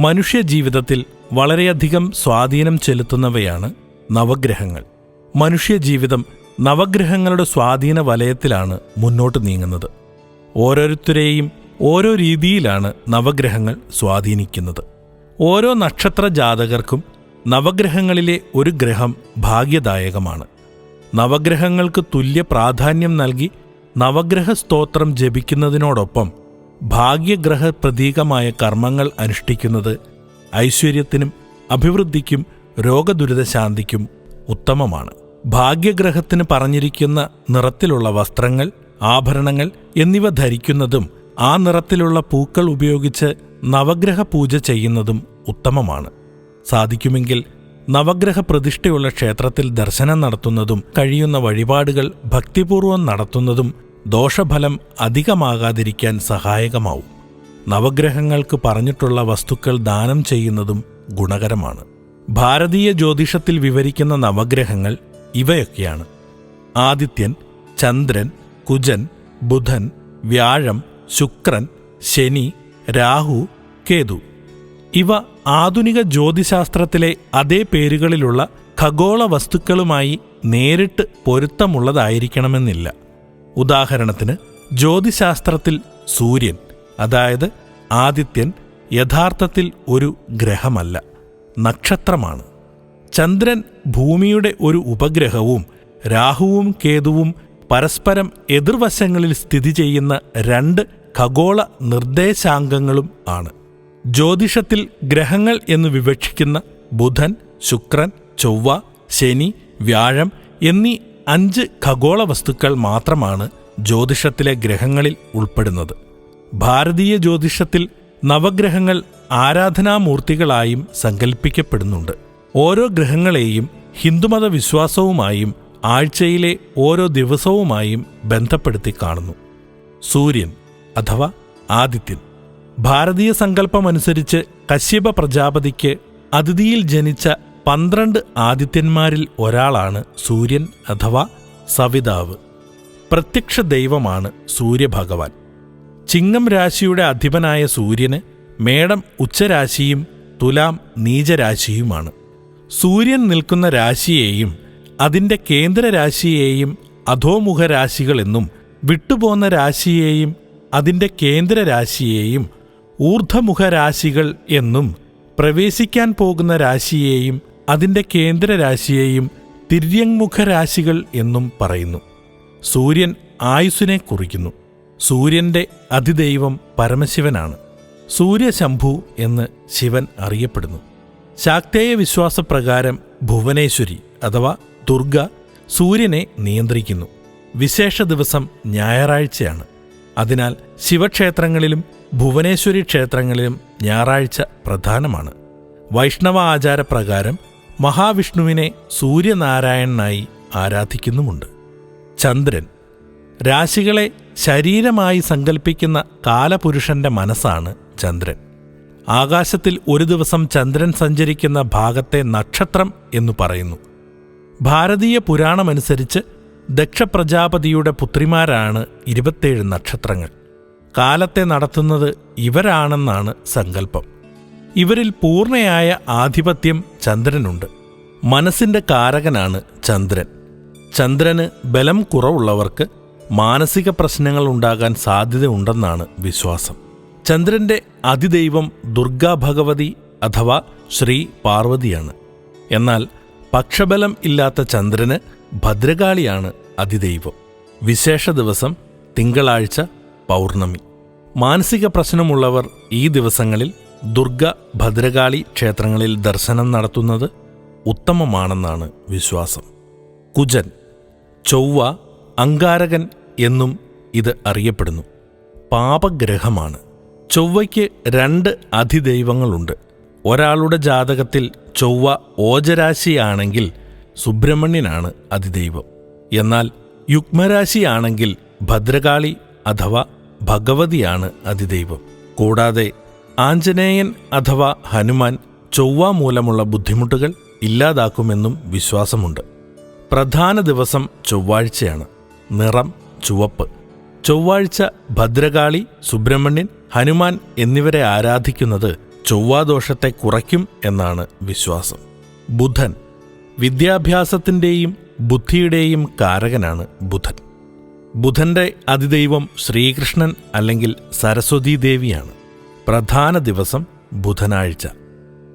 മനുഷ്യജീവിതത്തിൽ വളരെയധികം സ്വാധീനം ചെലുത്തുന്നവയാണ് നവഗ്രഹങ്ങൾ. മനുഷ്യജീവിതം നവഗ്രഹങ്ങളുടെ സ്വാധീന വലയത്തിലാണ് മുന്നോട്ട് നീങ്ങുന്നത്. ഓരോരുത്തരെയും ഓരോ രീതിയിലാണ് നവഗ്രഹങ്ങൾ സ്വാധീനിക്കുന്നത്. ഓരോ നക്ഷത്ര ജാതകർക്കും നവഗ്രഹങ്ങളിലെ ഒരു ഗ്രഹം ഭാഗ്യദായകമാണ്. നവഗ്രഹങ്ങൾക്ക് തുല്യ പ്രാധാന്യം നൽകി നവഗ്രഹ സ്തോത്രം ജപിക്കുന്നതിനോടൊപ്പം ഭാഗ്യഗ്രഹ പ്രതീകമായ കർമ്മങ്ങൾ അനുഷ്ഠിക്കുന്നത് ഐശ്വര്യത്തിനും അഭിവൃദ്ധിക്കും രോഗദുരിതശാന്തിക്കും ഉത്തമമാണ്. ഭാഗ്യഗ്രഹത്തിന് പറഞ്ഞിരിക്കുന്ന നിറത്തിലുള്ള വസ്ത്രങ്ങൾ ആഭരണങ്ങൾ എന്നിവ ധരിക്കുന്നതും ആ നിറത്തിലുള്ള പൂക്കൾ ഉപയോഗിച്ച് നവഗ്രഹ പൂജ ചെയ്യുന്നതും ഉത്തമമാണ്. സാധിക്കുമെങ്കിൽ നവഗ്രഹ പ്രതിഷ്ഠയുള്ള ക്ഷേത്രത്തിൽ ദർശനം നടത്തുന്നതും കഴിയുന്ന വഴിപാടുകൾ ഭക്തിപൂർവം നടത്തുന്നതും ദോഷഫലം അധികമാകാതിരിക്കാൻ സഹായകമാവും. നവഗ്രഹങ്ങൾക്ക് പറഞ്ഞിട്ടുള്ള വസ്തുക്കൾ ദാനം ചെയ്യുന്നതും ഗുണകരമാണ്. ഭാരതീയ ജ്യോതിഷത്തിൽ വിവരിക്കുന്ന നവഗ്രഹങ്ങൾ ഇവയൊക്കെയാണ്. ആദിത്യൻ ചന്ദ്രൻ കുജൻ ബുധൻ വ്യാഴം ശുക്രൻ ശനി രാഹു കേതു. ഇവ ആധുനിക ജ്യോതിശാസ്ത്രത്തിലെ അതേ പേരുകളിലുള്ള ഖഗോള വസ്തുക്കളുമായി നേരിട്ട് പൊരുത്തമുള്ളതായിരിക്കണമെന്നില്ല. ഉദാഹരണത്തിന് ജ്യോതിശാസ്ത്രത്തിൽ സൂര്യൻ അതായത് ആദിത്യൻ യഥാർത്ഥത്തിൽ ഒരു ഗ്രഹമല്ല നക്ഷത്രമാണ്. ചന്ദ്രൻ ഭൂമിയുടെ ഒരു ഉപഗ്രഹവും രാഹുവും കേതുവും പരസ്പരം എതിർവശങ്ങളിൽ സ്ഥിതി ചെയ്യുന്ന രണ്ട് ഖഗോള നിർദ്ദേശാംഗങ്ങളും ആണ്. ജ്യോതിഷത്തിൽ ഗ്രഹങ്ങൾ എന്ന് വിവക്ഷിക്കുന്ന ബുധൻ ശുക്രൻ ചൊവ്വ ശനി വ്യാഴം എന്നീ അഞ്ച് ഖഗോള വസ്തുക്കൾ മാത്രമാണ് ജ്യോതിഷത്തിലെ ഗ്രഹങ്ങളിൽ ഉൾപ്പെടുന്നത്. ഭാരതീയ ജ്യോതിഷത്തിൽ നവഗ്രഹങ്ങൾ ആരാധനാമൂർത്തികളായും സങ്കല്പിക്കപ്പെടുന്നുണ്ട് ഓരോ ഗ്രഹങ്ങളെയും ഹിന്ദുമത വിശ്വാസവുമായും ആഴ്ചയിലെ ഓരോ ദിവസവുമായും ബന്ധപ്പെടുത്തി കാണുന്നു. സൂര്യൻ അഥവാ ആദിത്യൻ ഭാരതീയ സങ്കല്പമനുസരിച്ച് കശ്യപ പ്രജാപതിക്ക് അതിഥിയിൽ ജനിച്ച പന്ത്രണ്ട് ആദിത്യന്മാരിൽ ഒരാളാണ് സൂര്യൻ അഥവാ സവിതാവ്. പ്രത്യക്ഷ ദൈവമാണ് സൂര്യഭഗവാൻ. ചിങ്ങം രാശിയുടെ അധിപനായ സൂര്യന് മേടം ഉച്ചരാശിയും തുലാം നീചരാശിയുമാണ്. സൂര്യൻ നിൽക്കുന്ന രാശിയെയും അതിന്റെ കേന്ദ്ര രാശിയെയും അധോമുഖ രാശികളെന്നും വിട്ടുപോന്ന രാശിയെയും അതിന്റെ കേന്ദ്ര രാശിയെയും ഊർധമുഖ രാശികൾ എന്നും പ്രവേശിക്കാൻ പോകുന്ന രാശിയെയും അതിന്റെ കേന്ദ്ര രാശിയെയും തിര്യങ്മുഖ രാശികൾ എന്നും പറയുന്നു. സൂര്യൻ ആയുസ്സിനെ കുറിക്കുന്നു. സൂര്യന്റെ അതിദൈവം പരമശിവനാണ്. സൂര്യശംഭു എന്ന് ശിവൻ അറിയപ്പെടുന്നു. ശാക്തേയ വിശ്വാസപ്രകാരം ഭുവനേശ്വരി അഥവാ ദുർഗ സൂര്യനെ നിയന്ത്രിക്കുന്നു. വിശേഷ ദിവസം ഞായറാഴ്ചയാണ്. അതിനാൽ ശിവക്ഷേത്രങ്ങളിലും ഭുവനേശ്വരി ക്ഷേത്രങ്ങളിലും ഞായറാഴ്ച പ്രധാനമാണ്. വൈഷ്ണവ ആചാരപ്രകാരം മഹാവിഷ്ണുവിനെ സൂര്യനാരായണനായി ആരാധിക്കുന്നുമുണ്ട്. ചന്ദ്രൻ രാശികളെ ശരീരമായി സങ്കല്പിക്കുന്ന കാലപുരുഷന്റെ മനസ്സാണ് ചന്ദ്രൻ. ആകാശത്തിൽ ഒരു ദിവസം ചന്ദ്രൻ സഞ്ചരിക്കുന്ന ഭാഗത്തെ നക്ഷത്രം എന്നു പറയുന്നു. ഭാരതീയ പുരാണമനുസരിച്ച് ദക്ഷപ്രജാപതിയുടെ പുത്രിമാരാണ് ഇരുപത്തേഴ് നക്ഷത്രങ്ങൾ. കാലത്തെ നടത്തുന്നത് ഇവരാണെന്നാണ് സങ്കല്പം. ഇവരിൽ പൂർണയായ ആധിപത്യം ചന്ദ്രനുണ്ട്. മനസ്സിന്റെ കാരകനാണ് ചന്ദ്രൻ. ചന്ദ്രന് ബലം കുറവുള്ളവർക്ക് മാനസിക പ്രശ്നങ്ങൾ ഉണ്ടാകാൻ സാധ്യതയുണ്ടെന്നാണ് വിശ്വാസം. ചന്ദ്രന്റെ അതിദൈവം ദുർഗാ ഭഗവതി അഥവാ ശ്രീ പാർവതിയാണ്. എന്നാൽ പക്ഷബലം ഇല്ലാത്ത ചന്ദ്രന് ഭദ്രകാളിയാണ് അതിദൈവം. വിശേഷ ദിവസം തിങ്കളാഴ്ച പൗർണമി. മാനസിക പ്രശ്നമുള്ളവർ ഈ ദിവസങ്ങളിൽ ദുർഗ ഭദ്രകാളി ക്ഷേത്രങ്ങളിൽ ദർശനം നടത്തുന്നത് ഉത്തമമാണെന്നാണ് വിശ്വാസം. കുജൻ ചൊവ്വ അങ്കാരകൻ എന്നും ഇത് അറിയപ്പെടുന്നു. പാപഗ്രഹമാണ്. ചൊവ്വയ്ക്ക് രണ്ട് അതിദൈവങ്ങളുണ്ട്. ഒരാളുടെ ജാതകത്തിൽ ചൊവ്വ ഓജരാശിയാണെങ്കിൽ സുബ്രഹ്മണ്യനാണ് അതിദൈവം. എന്നാൽ യുഗ്മരാശിയാണെങ്കിൽ ഭദ്രകാളി അഥവാ ഭഗവതിയാണ് അതിദൈവം. കൂടാതെ ആഞ്ജനേയൻ അഥവാ ഹനുമാൻ ചൊവ്വ മൂലമുള്ള ബുദ്ധിമുട്ടുകൾ ഇല്ലാതാക്കുമെന്നും വിശ്വാസമുണ്ട്. പ്രധാന ദിവസം ചൊവ്വാഴ്ചയാണ്. നിറം ചുവപ്പ്. ചൊവ്വാഴ്ച ഭദ്രകാളി സുബ്രഹ്മണ്യൻ ഹനുമാൻ എന്നിവരെ ആരാധിക്കുന്നത് ചൊവ്വാദോഷത്തെ കുറയ്ക്കും എന്നാണ് വിശ്വാസം. ബുധൻ വിദ്യാഭ്യാസത്തിന്റെയും ബുദ്ധിയുടെയും കാരകനാണ് ബുധൻ. ബുധന്റെ അതിദൈവം ശ്രീകൃഷ്ണൻ അല്ലെങ്കിൽ സരസ്വതീ ദേവിയാണ് പ്രധാന ദിവസം ബുധനാഴ്ച.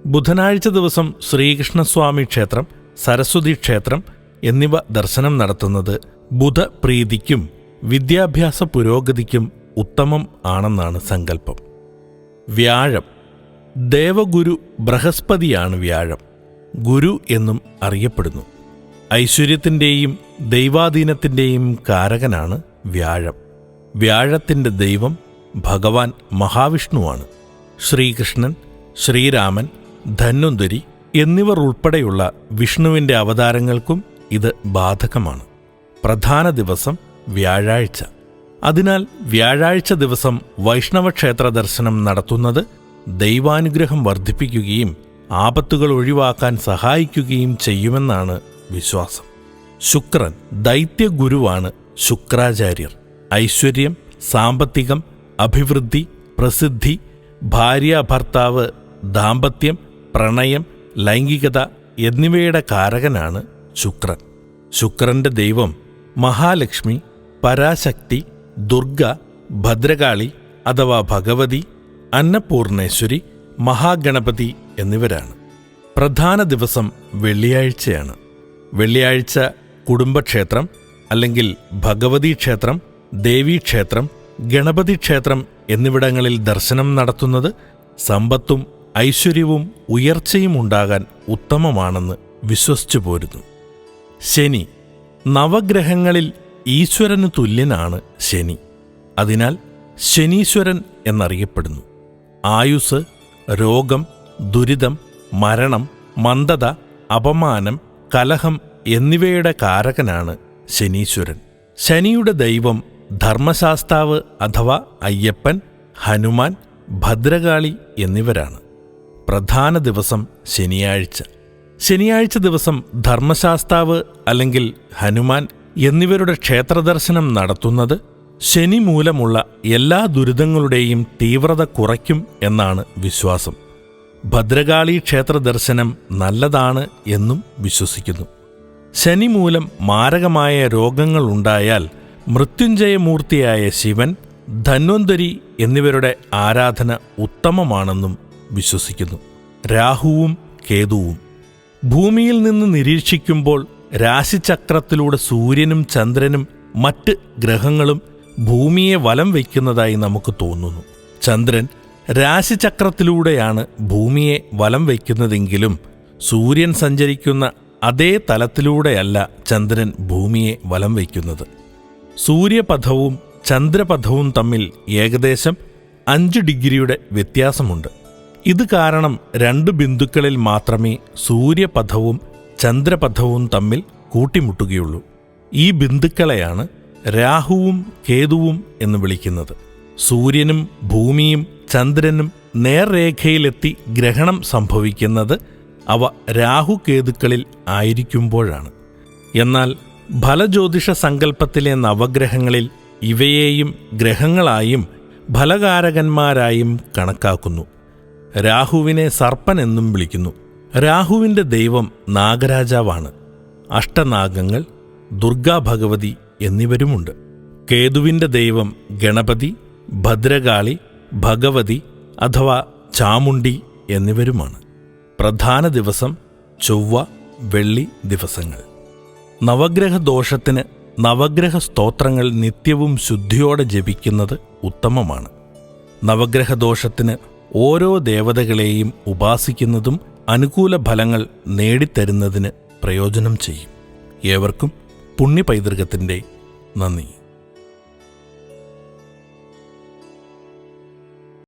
ബുധനാഴ്ച ദിവസം ശ്രീകൃഷ്ണസ്വാമി ക്ഷേത്രം സരസ്വതി ക്ഷേത്രം എന്നിവ ദർശനം നടത്തുന്നത് ബുധപ്രീതിക്കും വിദ്യാഭ്യാസ പുരോഗതിക്കും ഉത്തമം ആണെന്നാണ് സങ്കല്പം. വ്യാഴം. ദേവഗുരു ബൃഹസ്പതിയാണ് വ്യാഴം. ഗുരു എന്നും അറിയപ്പെടുന്നു. ഐശ്വര്യത്തിന്റെയും ദൈവാധീനത്തിന്റെയും കാരകനാണ് വ്യാഴം. വ്യാഴത്തിന്റെ ദൈവം ഭഗവാൻ മഹാവിഷ്ണുവാണ്. ശ്രീകൃഷ്ണൻ ശ്രീരാമൻ ധന്വന്തരി എന്നിവർ ഉൾപ്പെടെയുള്ള വിഷ്ണുവിന്റെ അവതാരങ്ങൾക്കും ഇത് ബാധകമാണ്. പ്രധാന ദിവസം വ്യാഴാഴ്ച. അതിനാൽ വ്യാഴാഴ്ച ദിവസം വൈഷ്ണവ ക്ഷേത്ര ദർശനം നടത്തുന്നത് ദൈവാനുഗ്രഹം വർദ്ധിപ്പിക്കുകയും ആപത്തുകൾ ഒഴിവാക്കാൻ സഹായിക്കുകയും ചെയ്യുമെന്നാണ് വിശ്വാസം. ശുക്രൻ ദൈത്യഗുരുവാണ് ശുക്രാചാര്യർ. ഐശ്വര്യം സാമ്പത്തികം അഭിവൃദ്ധി പ്രസിദ്ധി ഭാര്യ ഭർത്താവ് ദാമ്പത്യം പ്രണയം ലൈംഗികത എന്നിവയുടെ കാരകനാണ് ശുക്രൻ. ശുക്രന്റെ ദൈവം മഹാലക്ഷ്മി പരാശക്തി ദുർഗ ഭദ്രകാളി അഥവാ ഭഗവതി അന്നപൂർണേശ്വരി മഹാഗണപതി എന്നിവരാണ്. പ്രധാന ദിവസം വെള്ളിയാഴ്ചയാണ്. വെള്ളിയാഴ്ച കുടുംബക്ഷേത്രം അല്ലെങ്കിൽ ഭഗവതി ക്ഷേത്രം ദേവീക്ഷേത്രം ഗണപതി ക്ഷേത്രം എന്നിവിടങ്ങളിൽ ദർശനം നടത്തുന്നത് സമ്പത്തും ഐശ്വര്യവും ഉയർച്ചയും ഉണ്ടാകാൻ ഉത്തമമാണെന്ന് വിശ്വസിച്ചു പോരുന്നു. ശനി നവഗ്രഹങ്ങളിൽ ഈശ്വരന് തുല്യനാണ് ശനി. അതിനാൽ ശനീശ്വരൻ എന്നറിയപ്പെടുന്നു. ആയുസ് രോഗം ദുരിതം മരണം മന്ദത അപമാനം കലഹം എന്നിവയുടെ കാരകനാണ് ശനീശ്വരൻ. ശനിയുടെ ദൈവം ധർമ്മശാസ്താവ് അഥവാ അയ്യപ്പൻ ഹനുമാൻ ഭദ്രകാളി എന്നിവരാണ്. പ്രധാന ദിവസം ശനിയാഴ്ച. ശനിയാഴ്ച ദിവസം ധർമ്മശാസ്താവ് അല്ലെങ്കിൽ ഹനുമാൻ എന്നിവരുടെ ക്ഷേത്രദർശനം നടത്തുന്നത് ശനി മൂലമുള്ള എല്ലാ ദുരിതങ്ങളുടെയും തീവ്രത കുറയ്ക്കും എന്നാണ് വിശ്വാസം. ഭദ്രകാളി ക്ഷേത്രദർശനം നല്ലതാണ് എന്നും വിശ്വസിക്കുന്നു. ശനി മൂലം മാരകമായ രോഗങ്ങൾ ഉണ്ടായാൽ മൃത്യുഞ്ജയമൂർത്തിയായ ശിവൻ ധന്വന്തരി എന്നിവരുടെ ആരാധന ഉത്തമമാണെന്നും വിശ്വസിക്കുന്നു. രാഹുവും കേതുവും. ഭൂമിയിൽ നിന്ന് നിരീക്ഷിക്കുമ്പോൾ രാശിചക്രത്തിലൂടെ സൂര്യനും ചന്ദ്രനും മറ്റ് ഗ്രഹങ്ങളും ഭൂമിയെ വലം വയ്ക്കുന്നതായി നമുക്ക് തോന്നുന്നു. ചന്ദ്രൻ രാശിചക്രത്തിലൂടെയാണ് ഭൂമിയെ വലം വയ്ക്കുന്നതെങ്കിലും സൂര്യൻ സഞ്ചരിക്കുന്ന അതേ തലത്തിലൂടെയല്ല ചന്ദ്രൻ ഭൂമിയെ വലം വയ്ക്കുന്നത്. സൂര്യപഥവും ചന്ദ്രപഥവും തമ്മിൽ ഏകദേശം അഞ്ച് ഡിഗ്രിയുടെ വ്യത്യാസമുണ്ട്. ഇത് കാരണം രണ്ട് ബിന്ദുക്കളിൽ മാത്രമേ സൂര്യപഥവും ചന്ദ്രപഥവും തമ്മിൽ കൂട്ടിമുട്ടുകയുള്ളൂ. ഈ ബിന്ദുക്കളെയാണ് രാഹുവും കേതുവും എന്ന് വിളിക്കുന്നത്. സൂര്യനും ഭൂമിയും ചന്ദ്രനും നേർരേഖയിലെത്തി ഗ്രഹണം സംഭവിക്കുന്നത് അവ രാഹുകേതുക്കളിൽ ആയിരിക്കുമ്പോഴാണ്. എന്നാൽ ഫലജ്യോതിഷ സങ്കല്പത്തിലെ നവഗ്രഹങ്ങളിൽ ഇവയെയും ഗ്രഹങ്ങളായും ഫലകാരകന്മാരായും കണക്കാക്കുന്നു. രാഹുവിനെ സർപ്പൻ എന്നും വിളിക്കുന്നു. രാഹുവിന്റെ ദൈവം നാഗരാജാവാണ്. അഷ്ടനാഗങ്ങൾ ദുർഗാ ഭഗവതി എന്നിവരുമുണ്ട്. കേതുവിന്റെ ദൈവം ഗണപതി ഭദ്രകാളി ഭഗവതി അഥവാ ചാമുണ്ടി എന്നിവരുമാണ്. പ്രധാന ദിവസം ചൊവ്വ വെള്ളി ദിവസങ്ങൾ. നവഗ്രഹ ദോഷത്തിന് നവഗ്രഹ സ്തോത്രങ്ങൾ നിത്യവും ശുദ്ധിയോടെ ജപിക്കുന്നത് ഉത്തമമാണ്. നവഗ്രഹ ദോഷത്തിന് ഓരോ ദേവതകളെയും ഉപാസിക്കുന്നതും അനുകൂല ഫലങ്ങൾ നേടിത്തരുന്നതിന് പ്രയോജനം ചെയ്യും. ഏവർക്കും പുണ്യപൈതൃകത്തിന്റെ നന്ദി.